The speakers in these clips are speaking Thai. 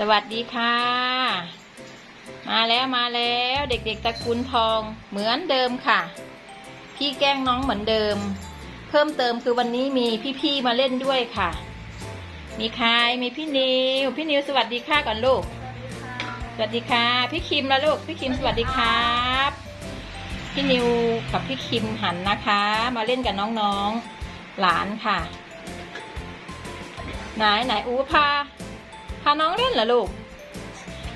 สวัสดีค่ะ มาแล้วมาแล้วเด็กๆตระกูลทองเหมือนเดิมค่ะ พี่แกล้งน้องเหมือนเดิม เพิ่มเติมคือวันนี้มีพี่ๆมาเล่นด้วยค่ะ มีใครมีพี่นิวพี่นิวสวัสดีค่ะก่อนลูก สวัสดีค่ะ พี่คิมแล้วลูกพี่คิมสวัสดีครับ พี่นิวกับพี่คิมหันนะคะ มาเล่นกับน้องๆหลานค่ะ ไหนไหนอู้พาาน้องเล่นเหรอลูก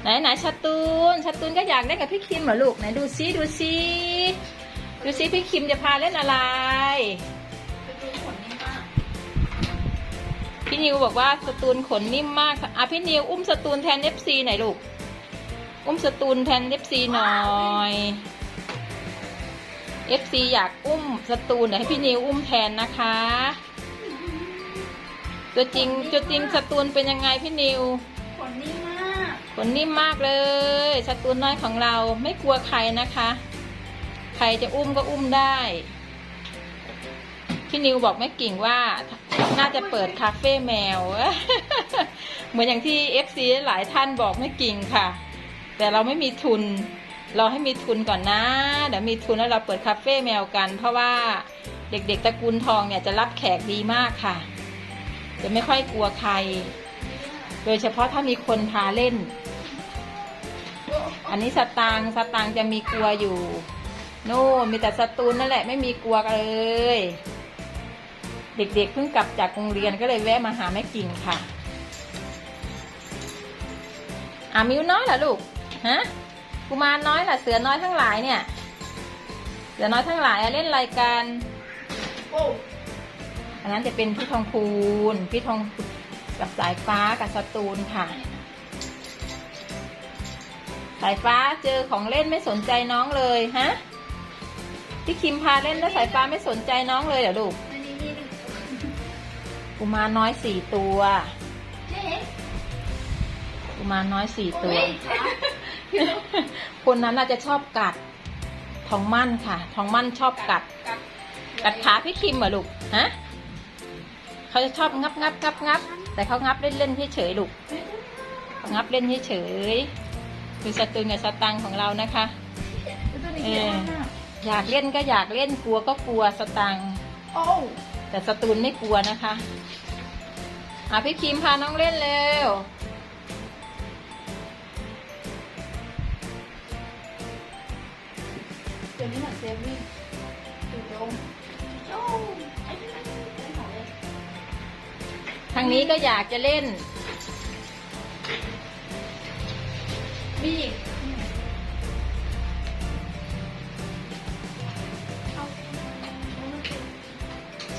ไหนไหนชัตตูนชัตตูนก็อยากเล่นกับพี่คิมเหรอลูกไหนดูซิดูซิดูซิพี่คิมจะพาเล่นอะไร พี่นิวบอกว่าสตูนขนนิ่มมากอะพี่นิวอุ้มสตูนแทนเอฟซีหน่อยลูก อุ้มสตูนแทนเอฟซีหน่อยเอฟซีอยากอุ้มสตูนเดี๋ยวให้พี่นิวอุ้มแทนนะคะ ตัวจริงตัวจริงสตูนเป็นยังไงพี่นิวขนนิ่มมากขนนิ่มมากเลยสตูนน้อยของเราไม่กลัวใครนะคะ ใครจะอุ้มก็อุ้มได้ พี่นิวบอกแม่กิ่งว่าน่าจะเปิดคาเฟ่แมว เหมือนอย่างที่เอฟซีหลายท่านบอกแม่กิ่งค่ะ แต่เราไม่มีทุนรอให้มีทุนก่อนนะ เดี๋ยวมีทุนแล้วเราเปิดคาเฟ่แมวกัน เพราะว่าเด็กๆตระกูลทองเนี่ยจะรับแขกดีมากค่ะ จะไม่ค่อยกลัวใคร โดยเฉพาะถ้ามีคนพาเล่น อันนี้สตางค์สตางค์จะมีกลัวอยู่ โน่นมีแต่สตูนนั่นแหละไม่มีกลัวเลย เด็กๆเพิ่งกลับจากโรงเรียนก็เลยแวะมาหาแม่กิ่งค่ะอ่ามิวน้อยเหรอลูก ฮะ กุมารน้อยเหรอเสือน้อยทั้งหลายเนี่ย เสือน้อยทั้งหลายอะเล่นอะไรกันโอันนั้นจะเป็นพี่ทองคูณพี่ทองกับสายฟ้ากับสตูนค่ะ สายฟ้าเจอของเล่นไม่สนใจน้องเลยฮะพี่คิมพาเล่นแล้วสายฟ้าไม่สนใจน้องเลยเหรอลูกอุมารน้อยสี่ตัวกุมารน้อยสี่ตัว คนนั้นน่าจะชอบกัดทองมั่นค่ะ ทองมั่นชอบกัด กัดขาพี่คิมเหรอลูก ฮะ เขาจะชอบงับงับงับงับแต่เขางับเล่นเล่นเฉยๆลูกเขางับเล่นเฉยๆคือสตูนกับสตังค์ของเรานะคะตัวนี้เยอะมากอยากเล่นก็อยากเล่นกลัวก็กลัวสตังค์โอ้แต่สตูนไม่กลัวนะคะอะพี่คิมพาน้องเล่นเร็วเดี๋ยวนี้เหมือนเซฟวิ่งดูโจมโอ้างนี้ก็อยากจะเล่น มีอีก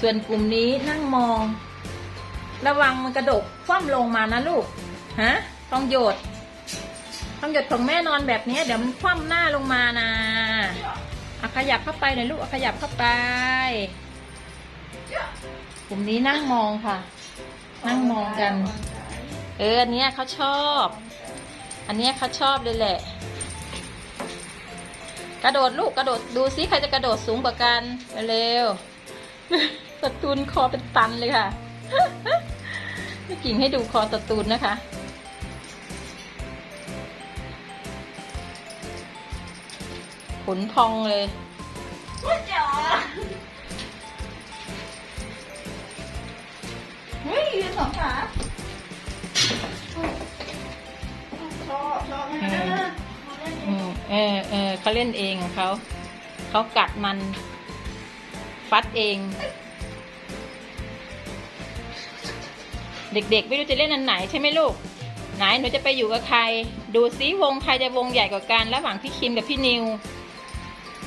ส่วนกลุ่มนี้นั่งมอง ระวังมันกระดกคว่ำลงมานะลูก ฮะทองหยดทองหยดของแม่นอนแบบนี้เดี๋ยวมันคว่ำหน้าลงมานะอะขยับเข้าไปหน่อยลูกอะขยับเข้าไป กลุ่มนี้นั่งมองค่ะ นั่งมองกัน เอออันเนี้ยเขาชอบ อันเนี้ยเขาชอบเลยแหละ กระโดดลูกกระโดดดูซิใครจะกระโดดสูงกว่ากันเร็วๆสตูนคอเป็นตันเลยค่ะไม่กิ่งให้ดูคอสตูนนะคะขนพองเลย เออเออเขาเล่นเองของเขาเขากัดมัน ฟัดเอง เด็กๆ ไม่รู้จะเล่นอันไหนใช่ไหมลูก ไหนหนูจะไปอยู่กับใคร ดูซิวงใครจะวงใหญ่กว่ากันระหว่างพี่คิมกับพี่นิว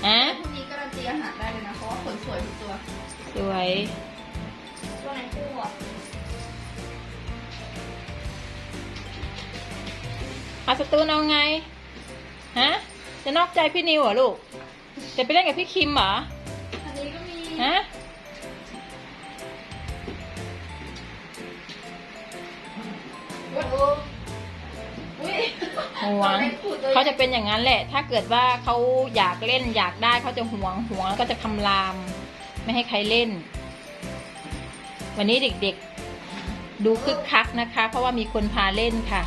อะพรุ่งนี้การันตีอาหารได้เลยนะ เพราะว่าขนสวยทุกตัว สวยตัวไหนคู่อะอาสตูนเอาไง ฮะ จะนอกใจพี่นิวเหรอลูก จะไปเล่นกับพี่คิมเหรออันนี้ก็มีฮะโอ้โหอุ้ยหวงเขาจะเป็นอย่างนั้นแหละ ถ้าเกิดว่าเขาอยากเล่นอยากได้เขาจะหวงหวงแล้วก็จะคำราม ไม่ให้ใครเล่น วันนี้เด็กๆ ดูคึกคักนะคะ เพราะว่ามีคนพาเล่นค่ะ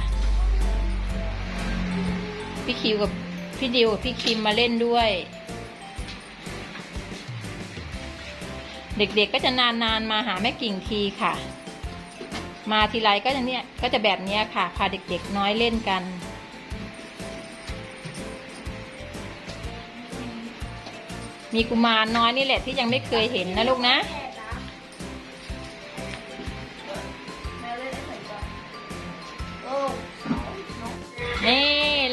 พี่คิวกับ พี่ดิวกับพี่คิมมาเล่นด้วย เด็กๆก็จะนานๆมาหาแม่กิ่งทีค่ะ มาทีไรก็จะเนี้ยก็จะแบบเนี้ยค่ะ พาเด็กๆน้อยเล่นกัน มีกุมารน้อยนี่แหละที่ยังไม่เคยเห็นนะลูกนะ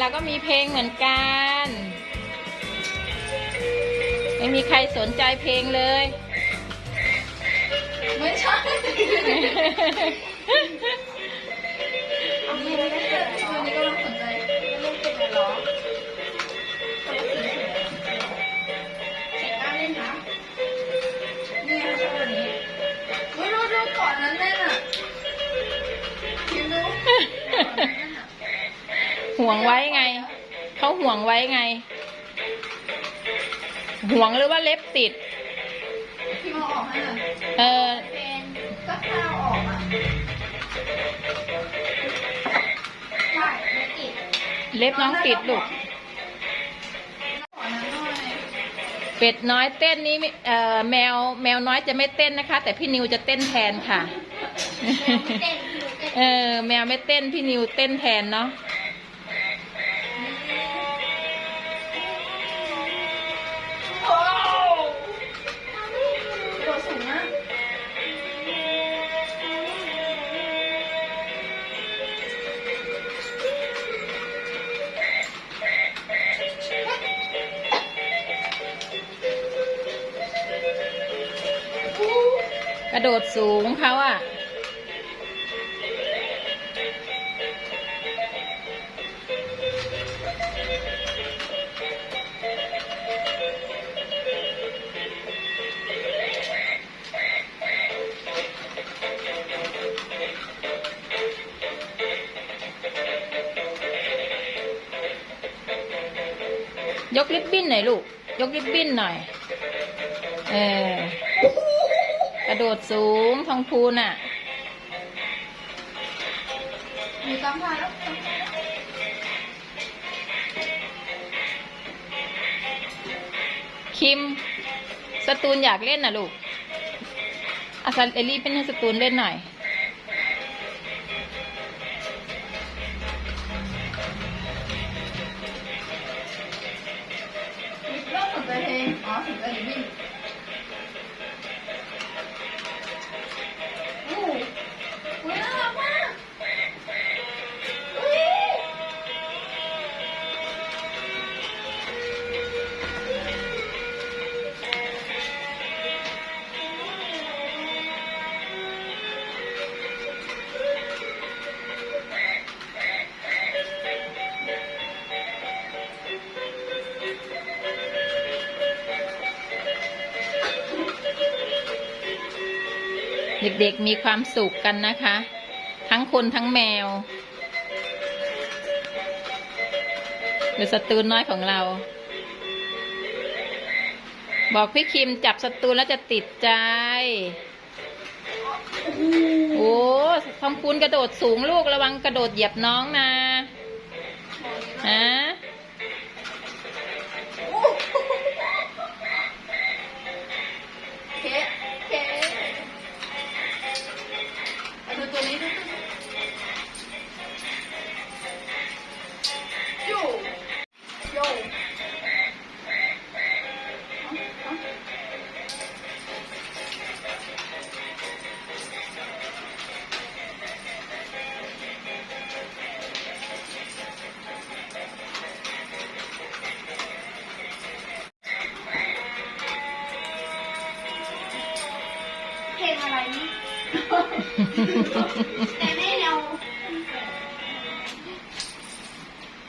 เราก็มีเพลงเหมือนกัน ไม่มีใครสนใจเพลงเลย ไม่ใช่ ห่วงไว้ไง เขาห่วงไว้ไง ห่วงหรือว่าเล็บติด พี่มาออกให้หน่อยเออ เป็นก็ข้าวออกอะใช่ไม่ติดเล็บน้องติดลูก ขอนั้นหน่อยเป็ดน้อยเต้นนี้ไม่เอ่อแมวแมวน้อยจะไม่เต้นนะคะ แต่พี่นิวจะเต้นแทนค่ะ เต้นดูเต้น เออแมวไม่เต้นพี่นิวเต้นแทนเนาะ กระโดดสูงเขาอะยกริบบิ้นหน่อยลูก ยกริบบิ้นหน่อย เออ กระโดดสูงทองพูนอะมีกำพาแล้วคิม สตูนอยากเล่นน่ะลูกอาซันเอลลี่เป็นให้สตูนเล่นหน่อยเริ่มสนใจเพลงอ๋อสนใจวิ่ง เด็กๆมีความสุขกันนะคะ ทั้งคนทั้งแมวหรือสตูนน้อยของเรา บอกพี่คิมจับสตูนแล้วจะติดใจ โอ้ทองคูณกระโดดสูงลูกระวังกระโดดเหยียบน้องนะฮะ เハハハハ!